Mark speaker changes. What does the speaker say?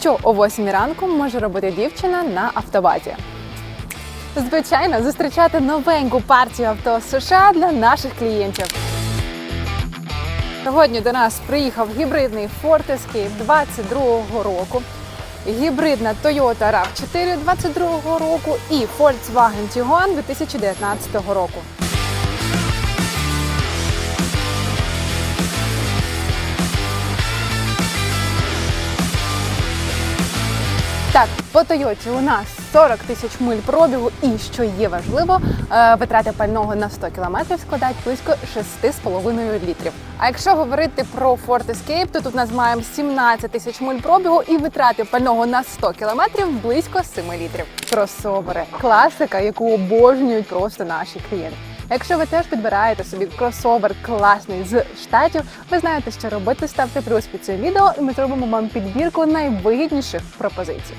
Speaker 1: Що о 8 ранку може робити дівчина на автобазі? Звичайно, зустрічати новеньку партію авто США для наших клієнтів. Сьогодні до нас приїхав гібридний Ford Escape 22 року, гібридна Toyota RAV4 22 року і Volkswagen Tiguan 2019 року. Так, по Тойоті у нас 40 тисяч миль пробігу, і що є важливо, е, витрати пального на 100 кілометрів складають близько 6,5 літрів. А якщо говорити про Ford Escape, то тут нас маємо 17 тисяч миль пробігу і витрати пального на 100 кілометрів близько 7 літрів. Кросовери класика, яку обожнюють просто наші клієнти. Якщо ви теж підбираєте собі кросовер класний з штатів, ви знаєте, що робити. Ставте плюс під цим відео, і ми зробимо вам підбірку найвигідніших пропозицій.